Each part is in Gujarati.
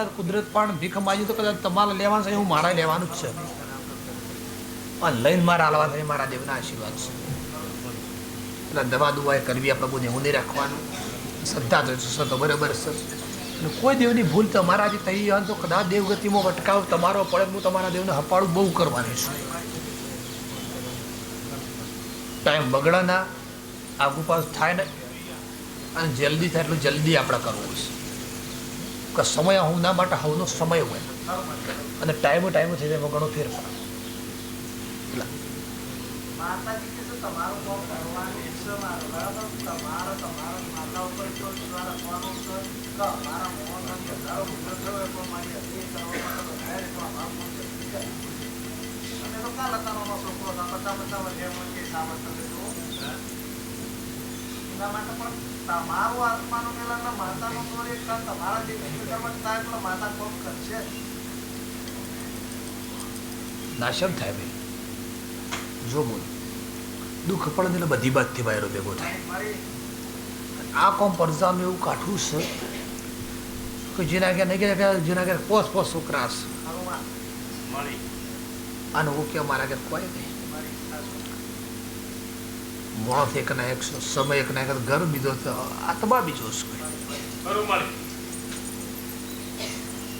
કુદરત પણ ભીખ માંગી તો કદાચ તમારે લેવાનું છે, એવું મારા લેવાનું જ છે. પણ લઈને મારા હાલવા થાય, મારા દેવના આશીર્વાદ છે. એટલે દવા દુવા કરવી આપણે બધું હું નહીં રાખવાનું. શ્રદ્ધા તો તો બરાબર છે. અને કોઈ દેવની ભૂલ તમારાથી થઈ હોય તો કદાચ દેવગતિમાં વટકાવ તમારો પડે હું તમારા દેવને હપાળું બહુ કરવાની છું. ટાઈમ બગડાના આગુ પાસ થાય ને, અને જલ્દી થાય એટલું જલ્દી આપણે કરવું છે. કે સમય હવના માટે હવનો સમય હોય. અને ટાઈમ ટાઈમ થઈ જાય ઘણો ફેરફાર. એટલે માતાજી કે છે તમારું કામ કરવાનું બરાબર? તમારે તમારા માતા ઉપર જો વિશ્વાસ રાખવાનો છે, તો અમારા મોહન હજારો મુદ્દો થયો હોય, પણ મારી હજી કરવા માટે વધારે તો અમારું મન જલ્દી જાય અને તો કાલ હતાનો છોકરો બધા બધા વધ્યા જુઓ એના માટે પણ તમારું આત્માનું મેળા ને માતાનું જોડે એક તમારા જે કમ્પ્યુટરમાં થાય એટલે માતા કોમ કરશે. નાશમ થાય ભાઈ. જો બોલ. દુઃખ પણ એટલે બધી બાજથી બહાર ભેગો થાય. આ કોમ પરજામ એવું કાઠું છે કે જેના કે નહીં કે જેના કે પોસ પોસ છોકરા છે અને હું કે મારા કે કોઈ નહીં. મોણસ એક ના એક સમય એક ના એક ઘર બીજો આત્મા બીજો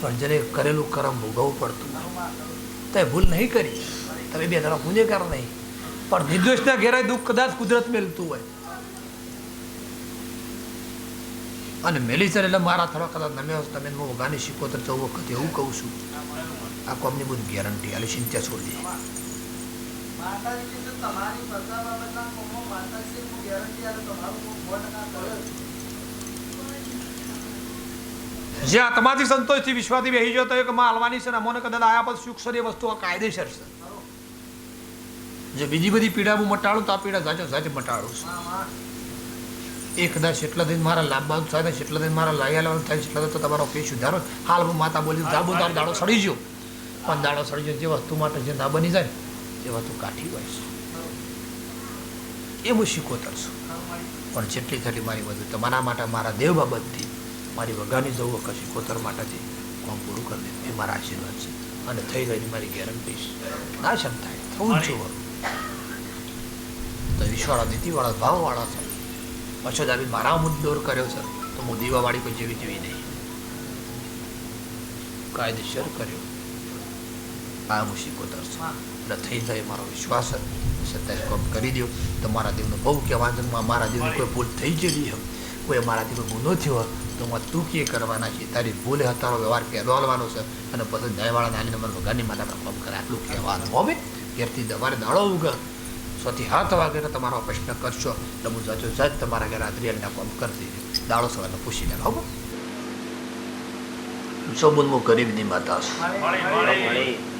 પણ જેને કરેલું કરમ ભોગવવું પડતું, તે ભૂલ નહીં કરી. તમે બે ધડા ગુનેગાર નહીં. પણ નિર્દોષના ઘેરાય દુઃખ કદાચ કુદરત મેલતું હોય. અને મેલી છે એટલે મારા થોડા કદાચ તમે તમે હું વગાની શીખોતર ચૌ વખત એવું કહું છું. આ કોમની બધી ગેરંટી આલી ચિંતા છોડી દે. જ. આત્માથી સંતોષથી વિશ્વાથી બેસી જતો કે માં હાલવાની છે અમોને કદાચ આયા પછી છે એ વસ્તુ કાયદેસર છે. જે બીજી બધી પીડા હું મટાડું તો આ પીડા સાચે સાચે મટાડું છું. એ કદાચ એટલા દિન મારા લાંબા થાય ને એટલા દિન મારા લાયા લેવાનું થાય એટલા દિન તો તમારો કેસ સુધારો. હાલ હું માતા બોલી દાબો દાડો સડી ગયો. પણ દાડો સડી ગયો જે વસ્તુ માટે જે ના બની જાય એ વસ્તુ કાઠી હોય છે. એ હું શીખોતર પણ જેટલી થતી મારી બધું તમારા માટે, મારા દેવ બાબતથી, મારી વગાની જવું વખત શીખોતર માટેથી કામ પૂરું કરી દીધું એ મારા આશીર્વાદ છે. અને થઈ ગઈ મારી ગેરંટી છે. ના શમ થવું જ તો વિશ્વાળા નીતિવાળા, ભાવવાળા છે. પછી આવી મારા મુદ્દો કર્યો છે, તો હું દીવાવાળી કોઈ જેવી જેવી નહીં. કાયદેસર કર્યો. આ હું શીખોતર છે એટલે થઈ જાય મારો વિશ્વાસ સત્તાવીસ કોમ કરી દો તો મારા દેવનો બહુ કહેવાનું મારા દેવની કોઈ ભૂલ થઈ ગયેલી હોય. કોઈ મારાથી દેવ ગુનો થયો તો માં તું કે કરવાના છે તારી ભૂલે તારો વ્યવહાર કહેવાનો છે અને પછી ન્યાયવાળા નાની નંબર વગાની માતા કોમ કરે. આટલું કહેવાનું હવે. ઘેરથી દવારે દાડો ઉગર. સોથી હાથ વાગે તમારો પ્રશ્ન કરશો એટલે હું જજો જાત તમારા ઘરે આદરિયાલના કોમ કરી દીધું દાડો સવારનો પૂછી લેવા હો હું ગરીબની માતા? છું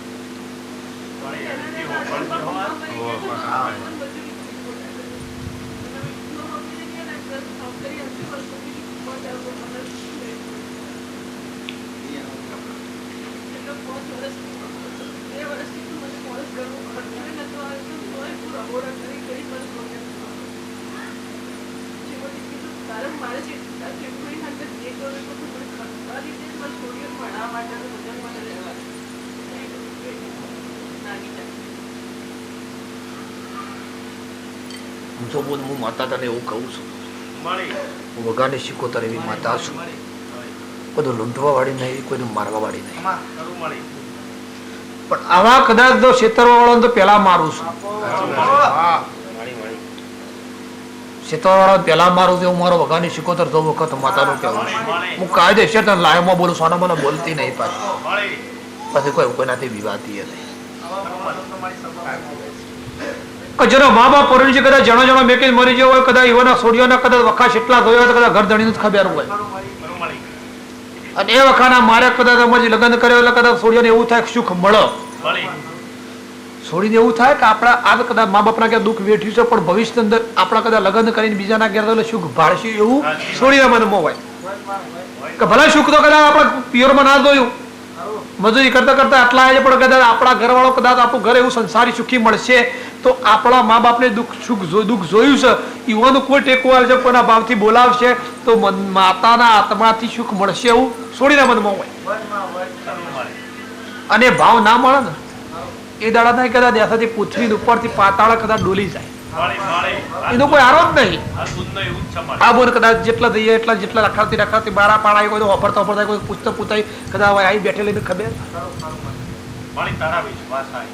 મારે જે જેટલું અંદર જે કરું તો મને ખર્ચવા રીતે મારે છોડીઓ ભણવા માટેનું બધું મને રહેવાનું નાની નાની હું તો બોલ હું માતા તને એવું કહું છું. હું વગાને તારે એવી માતા છું. બધું લૂંટવા વાળી નહીં કોઈને મારવા વાળી નહીં પણ આવા કદાચ તો છેતરવા વાળો તો પેલા મારું છું. છેતરવા વાળો પેલા મારું છું હું મારો વગાની શીખોતર તો વખત માતાનું કહેવું છું હું કાયદેસર તને લાયમાં બોલું સોના મને બોલતી નહીં પાછી. પછી કોઈ કોઈનાથી વિવાદી નહીં. કે મા બાપ પરણી છે કદાચ જણો જણો મેકે મરી ગયો હોય, કદાચ એવાના કદાચ વખા કેટલા થયો હોય ઘર ધણીનું જ ખબર હોય. અને એ વખાના મારે કદાચ અમારી લગ્ન કર્યો એટલે કદાચ છોડીઓને એવું થાય સુખ મળે. છોડીને એવું થાય કે આપણા આ કદાચ મા બાપના ક્યાં દુઃખ વેઠ્યું છે, પણ ભવિષ્ય અંદર આપણા કદાચ લગ્ન કરીને બીજાના ઘેર એટલે સુખ ભાળશે એવું છોડીના મનમાં હોય. કે ભલે સુખ તો કદાચ આપણે પિયરમાં ના જોયું મજૂરી કરતા કરતા આટલા આવે પણ કદાચ આપણા ઘરવાળો કદાચ આપણું ઘર એવું સંસારી સુખી મળશે, તો આપણા મા બાપને દુઃખ સુખ દુઃખ જોયું છે યુવાનો કોઈ ટેકો આવશે છે કોઈના ભાવથી બોલાવશે, તો માતાના આત્માથી સુખ મળશે એવું છોડીને મનમાં હોય. અને ભાવ ના મળે ને, એ દાડા કદાચ દેખાતી પૃથ્વી ઉપરથી પાતાળ કદાચ ડોલી જાય. એનો કોઈ આરોપ નહીં. આ બોલ કદાચ જેટલા જઈએ એટલા જેટલા રખાવતી રખાવતી બારા પાડા કોઈ તો વાપરતા વાપરતા કોઈ પૂછતો પૂછતા કદાચ આવી બેઠેલી ને ખબર. મારી તારા વિશ્વાસ આવે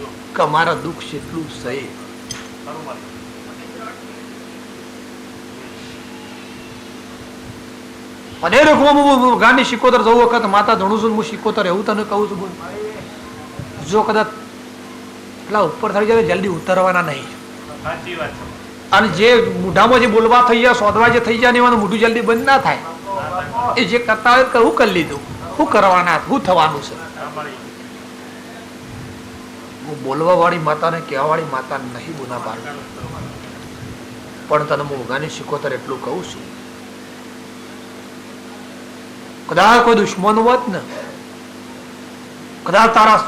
જો. કે અમારા દુઃખ એટલું સહે અને ગાંડી શિકોતર જવું વખત માતા ધણું છું હું શિકોતર એવું તને કહું છું જો કદાચ એટલા ઉપર થઈ જાય જલ્દી ઉતરવાના નહીં. સાચી વાત અને જે મોઢામાં જે બોલવા થઈ જાય સોદવા જે થઈ જાય એમાં મોઢું જલ્દી બંધ ના થાય. એ જે કરતા હોય કે હું કરી લીધું. શું કરવાના શું થવાનું છે. હું બોલવા વાળી માતાને કહેવા વાળી માતા નહીં ગુના પાર પણ તને હું ઉગાની શીખોતર એટલું કહું છું. કદાચ કોઈ દુશ્મન હોત ને કદાચ તારા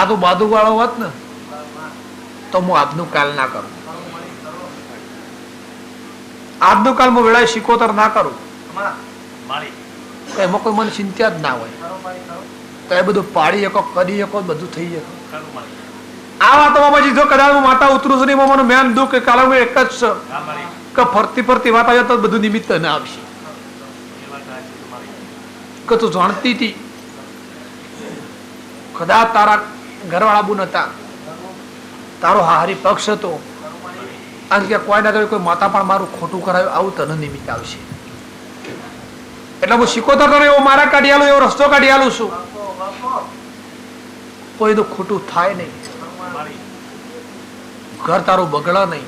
આદુ બાદુ વાળો હોત ને, તો હું આજનું કાલ ના કરું. આજનું કાલ હું વેળાએ શીખોતર ના કરું. તો એમાં કોઈ મને ચિંતા જ ના હોય. તો એ બધું પાડી શકો, કરી શકો, બધું થઈ શકો. આ વાતોમાં પછી જો કદાચ હું માતા ઉતરું છું ને એમાં મને મેન દુઃખ કે કાલે હું એક જ કે ફરતી ફરતી વાત આવે તો બધું નિમિત્ત ના આવશે. કે તું જાણતી હતી કદાચ તારા ઘરવાળા બુન હતા. તારો હારી પક્ષ હતો. અને કે કોઈ ના કોઈ માતા પણ મારું ખોટું કરાયું આવું તને નિમિત્ત આવશે. એટલે હું શીખોતર તને એવો મારા કાઢી આલું, એવો રસ્તો કાઢી આલું છું. કોઈનું ખોટું થાય નહીં. ઘર તારું બગડા નહીં.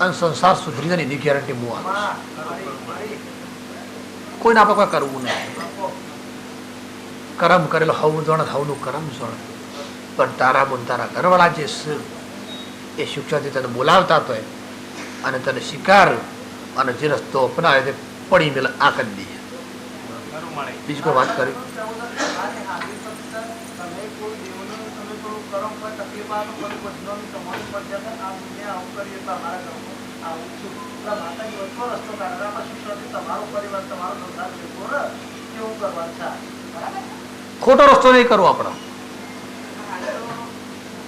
અને સંસાર સુધરી જાય એની ગેરંટી હું આપું કોઈને આપણે કરવું નહીં. કરમ કરેલો હવું જણ, હવનું કરમ જણ. પણ તારા બોન તારા ઘરવાળા જે છે એ શિક્ષાથી તને બોલાવતા તો અને તને શિકાર અને જે રસ્તો અપનાવે તે પડી મેલ આ કરી દઈએ બીજી કોઈ વાત કરી? ખોટો રસ્તો નહીં કરવો થોડું કરમ કોઈ તકલીફ આવે તો કોઈ બદનામી તમારી પર જશે આ દુનિયા આવું કરીએ તો અમારા ઘરમાં આવું છું એટલે માતાજી વચ્ચો રસ્તો કાઢે આપણે શિક્ષણથી તમારો પરિવાર તમારો સંસાર ભેગો રહે કેવું કરવાનું છે બરાબર ખોટો રસ્તો નહીં કરવો આપણો હાલ તો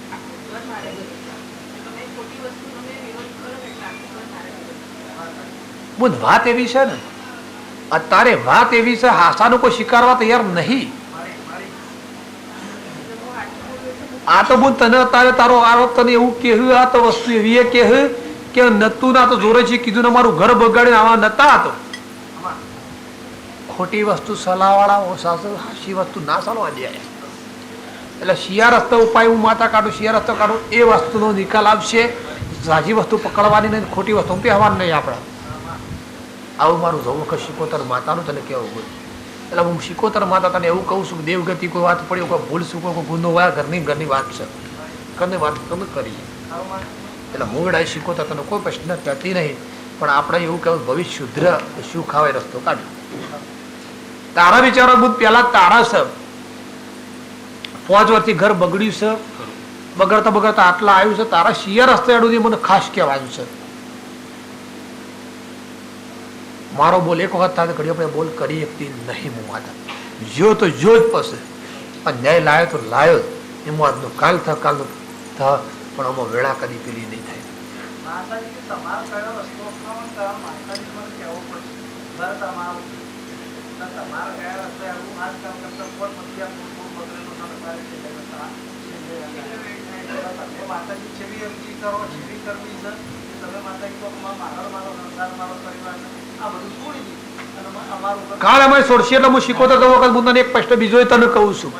આખું ઘર મારે ગયું છે. તમે ખોટી વસ્તુનો મેં વિરોધ કરો ને એટલે આખું ઘર મારે બોલ વાત એવી છે ને, અત્યારે વાત એવી છે, હાસાનું કોઈ સ્વીકારવા તૈયાર નહીં. આ તો બોલ તને અત્યારે તારો આરોપ તને એવું કહેવું, આ તો વસ્તુ એવી એ કહે કે નતું ના તો જોરે છે કીધું ને મારું ઘર બગાડે આવા નતા તો. ખોટી વસ્તુ સલાહવાળા સાસુ, હાસી વસ્તુ ના સલાવા દે. એટલે શિયા રસ્તો ઉપાય, હું માતા કાઢું, શિયા રસ્તો કાઢું, એ વસ્તુનો નિકાલ આવશે. સાચી વસ્તુ પકડવાની નહીં, ખોટી વસ્તુ પહેરવાની નહીં આપણે. આવું મારું જવું વખત શિકોતર માતાનું તને કેવું બોલ એટલે હું શિકોતર માતા તને એવું કહું છું દેવગતિ કોઈ વાત પડી કોઈ ભૂલ શું કોઈ ગુનો હોય ઘરની ઘરની વાત છે. ઘરની વાત તમે કરીએ. એટલે હું એટલે શિકોતર તને કોઈ પ્રશ્ન થતી નહીં. પણ આપણે એવું કહેવું ભવિષ્ય શુદ્ર શું ખાવાય રસ્તો કાઢ. તારા વિચારો બુદ્ધ પહેલા તારા છે. પાંચ વર્ષથી ઘર બગડ્યું છે. બગડતા બગડતા આટલા આવ્યું છે. તારા શિયા રસ્તે અડું મને ખાસ કહેવાયું છે. મારો બોલ, એક વખત થાય તો ઘડીઓ પછી બોલ કરી શકતી નહીં હું માતા જો તો જો જ પસે પણ ન્યાય લાયો તો લાયો જ. એમાં આજનો કાલ થ કાલનો થ, પણ આમાં વેળા કદી પેલી નહીં થાય. માતાજી છે. કાલ અમે એટલે હું શીખોતર તો વખત હું એક પ્રશ્ન બીજો તને કહું છું.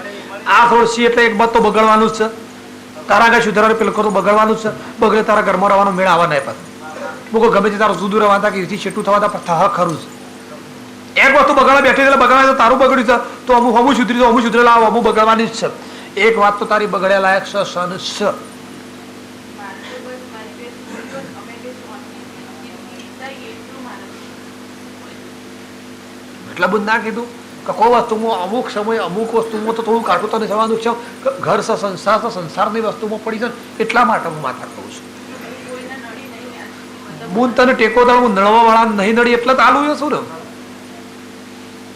આ છોડશી એટલે એક બાદ તો બગડવાનું છે. તારા આગળ સુધારા પેલું તો બગડવાનું છે. બગડે તારા ઘરમાં રહેવાનો મેળ આવવા નહીં પાછું મૂકો ગમે તે તારું જુદું રહેવા કે એથી છેટું થવા હતા થા ખરું છે. એક વસ્તુ બગાડવા બેઠી એટલે બગાડવા તો તારું બગડ્યું છે. તો અમુક અમુક સુધરી તો અમુક સુધરેલા અમુક બગડવાની જ છે. એક વાત તો તારી બગડ્યા લાયક છે સન છે માનતો બસ મારી બે છોકરીઓ જ અમે બે શાંતિથી જિંદગી વિતાવીએ એટલું બધું ના કીધું કે કોઈ વસ્તુમાં અમુક સમય અમુક વસ્તુમાં તો થોડું કાઢું તને થવાનું છે. ઘર છે સંસાર સંસારની વસ્તુમાં પડી છે એટલા માટે હું માથા કહું છું. હું તને ટેકો તાર હું નળવા વાળા નહીં નડી એટલે તો આલું છું ને.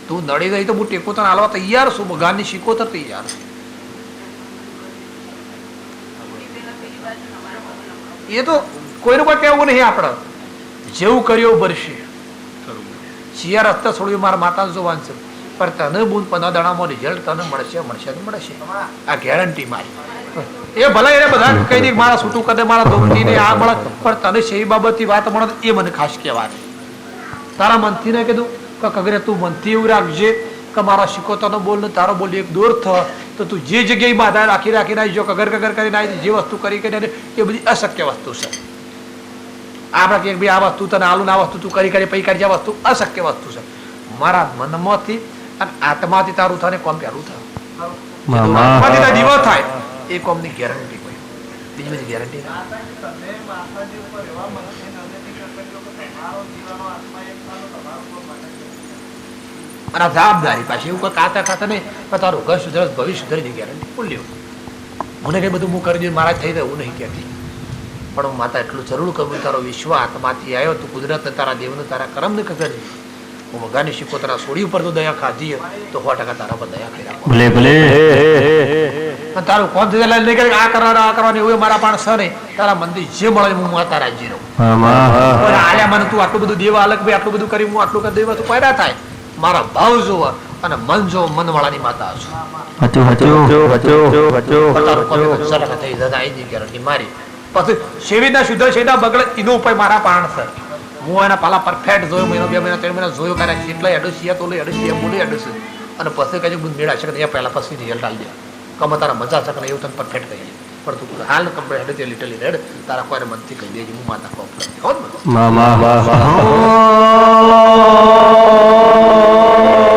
તું નડી ગઈ તો હું ટેકો તને આલવા તૈયાર છું. ભગવાનની શીખોતર તૈયાર. છું થોડી પહેલા પેલી બાજુ ને અમારા બાજુ નમણો. એ તો કોઈનું કોઈ કહેવું નહીં આપણે. જેવું કર્યું ભરશે શિયાર રસ્તા છોડ્યું, મારા માતાનું શું વાંચશે પણ તને બૂંદ પંદર દાણામાં રિઝલ્ટ તને મળશે મળશે ને મળશે. આ ગેરંટી મારી. એ ભલે એને બધા કહી દે મારા છૂટું કદે મારા દોસ્તી ને આ મળે. પણ તને એ બાબતની વાત મળે એ મને ખાસ કહેવાની તારા મનથી ને કીધું કે કગરે તું મનથી એવું રાખજે કે મારા શીખોતરનો બોલ ને તારો બોલ એક દૂર થ. તો તું જે જગ્યાએ બાધા રાખી રાખીને આવી જો કગર કગર કરીને આવી, જે વસ્તુ કરી કરીને એ બધી અશક્ય વસ્તુ છે. આપણે કહીએ ભાઈ આ વસ્તુ તને આલુ ને આ વસ્તુ તું કરી કરી પૈ કરી આ વસ્તુ અશક્ય વસ્તુ છે. મારા મનમાંથી અને આત્માથી તારું થાય કોમ પહેલું થાય. દીવો થાય એ કોમની ગેરંટી કોઈ. બીજી બધી ગેરંટી અને જવાબદારી પાછી એવું કોઈ કાતા કાતા નહીં પણ તારું ઘર સુધરે ભવિષ્ય સુધરી ગેરંટી બોલ મને કઈ બધું હું કરી દઉં મારા થઈ જાય એવું નહીં કહેતી. પણ હું માતા એટલું જરૂર કહું તારો વિશ્વ આત્માથી આવ્યો તું કુદરત તારા દેવને તારા કર્મને કરજે હું ભગવાનની શીખો તારા સોડી ઉપર તો દયા ખાધી તો સો ટકા તારા પર દયા કરી ભલે ભલે. તારું કોણ થઈ નહીં આ કરવાનું આ કરવાની એવું મારા પણ સરે તારા મંદિર જે મળે હું માતા રાજી રહું. આલ્યા મને તું આટલું બધું દેવા અલગ ભાઈ આટલું બધું કરી હું આટલું કરી દેવા તું પેદા થાય? મારા ભાવ જોવા અને મન જો મન વાળાની માતા છું. હચો હચો હચો હચો તારું કોમી બધું સરળ થઈ જતા એની ગેરંટી મારી. પછી સેવીના શુદ્ધ સેના બગડે એનો ઉપાય મારા પાણ સર હું એના પાલા પરફેક્ટ જોયો મહિનો બે મહિના ત્રણ મહિના જોયો કરે કેટલા એડો છીએ તો એડો છીએ બોલી એડો છે અને પછી કઈ બધું મેળા છે. કે અહીંયા પહેલા પછી રિઝલ્ટ આવી જાય કમ તારા મજા છે કે એવું તને પરફેક્ટ કહી દે પણ તું હાલ કમ્પ્લેટ હેડ તે લિટલી રેડ તારા કોઈને મનથી કહી દેજે હું માતા કોપ હો ને? મામા